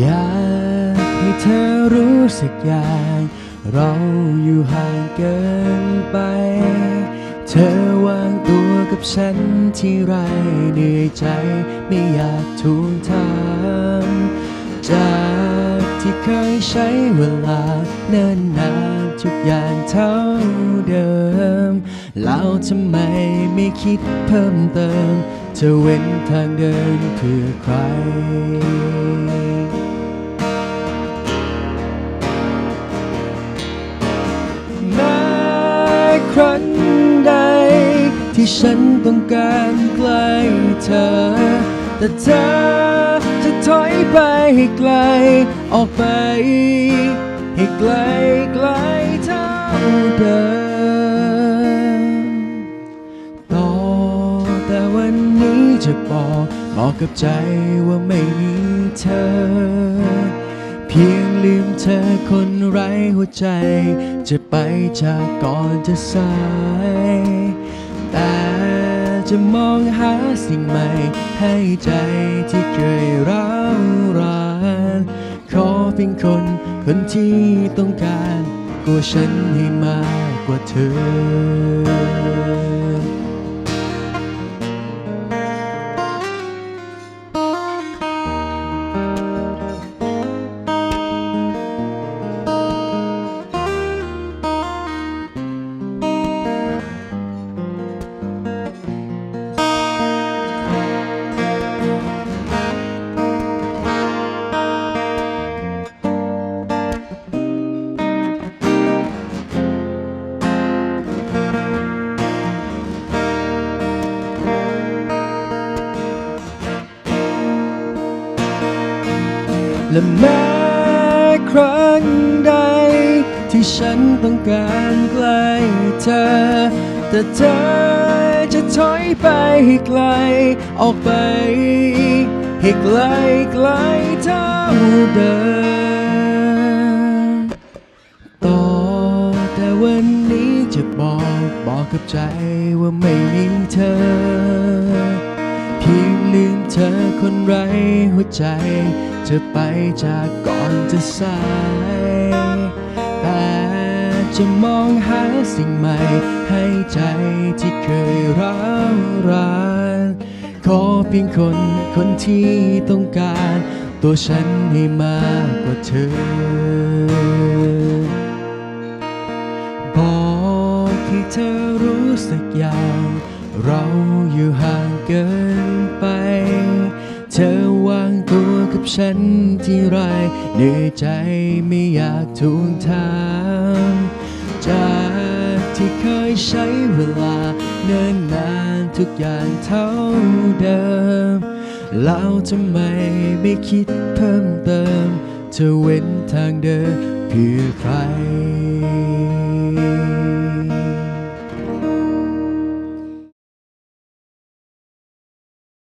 อยากให้เธอรู้สึกอย่าง เราอยู่ห่างเกินไป เธอวางตัวกับฉันที่ไรเหนื่อยใจไม่อยากทวงถามจากที่เคยใช้เวลาเนิ่นนานทุกอย่างเท่าเดิม แล้วทำไมไม่คิดเพิ่มเติมเธอเว้นทางเดินเพื่อใคร ที่ฉันต้องการใกล้เธอ แต่เธอจะถอยไปให้ไกล ออกไป ให้ไกลไกลเท่าเดิม ต่อแต่วันนี้จะบอกบอกกับใจว่าไม่มีเธอ พียงลืมเธอคนไร้หัวใจ จะไปจากก่อนจะสาย แต่จะมองหาสิ่งใหม่ ให้ใจที่เคยร้าวรานขอเพียงคนคนที่ต้องการกลัวฉันให้มากกว่าเธอ และแม้ครั้งใด ที่ฉันต้องการใกล้เธอ แต่เธอจะถอยไปให้ไกล ออกไปให้ไกลไกลเท่าเดิมต่อแต่วันนี้จะบอกบอกกับใจว่าไม่มีเธอ ธอคนไร้หัวใจ จะไปจากก่อนจะสาย แต่จะมองหาสิ่งใหม่ ให้ใจที่เคยร้าวรานขอเพียงคนคนที่ต้องการ ตัวฉันให้มากกว่าเธอ บอกให้เธอรู้สึกอย่าง เราอยู่ห่างเกินไป เธอวางตัวกับฉันที่ไรเหนื่อยใจไม่อยากทวงถามจากที่เคยใช้เวลา เนิ่นนานทุกอย่างเท่าเดิม แล้วทำไมไม่คิดเพิ่มเติม เธอเว้นทางเดินเพื่อใคร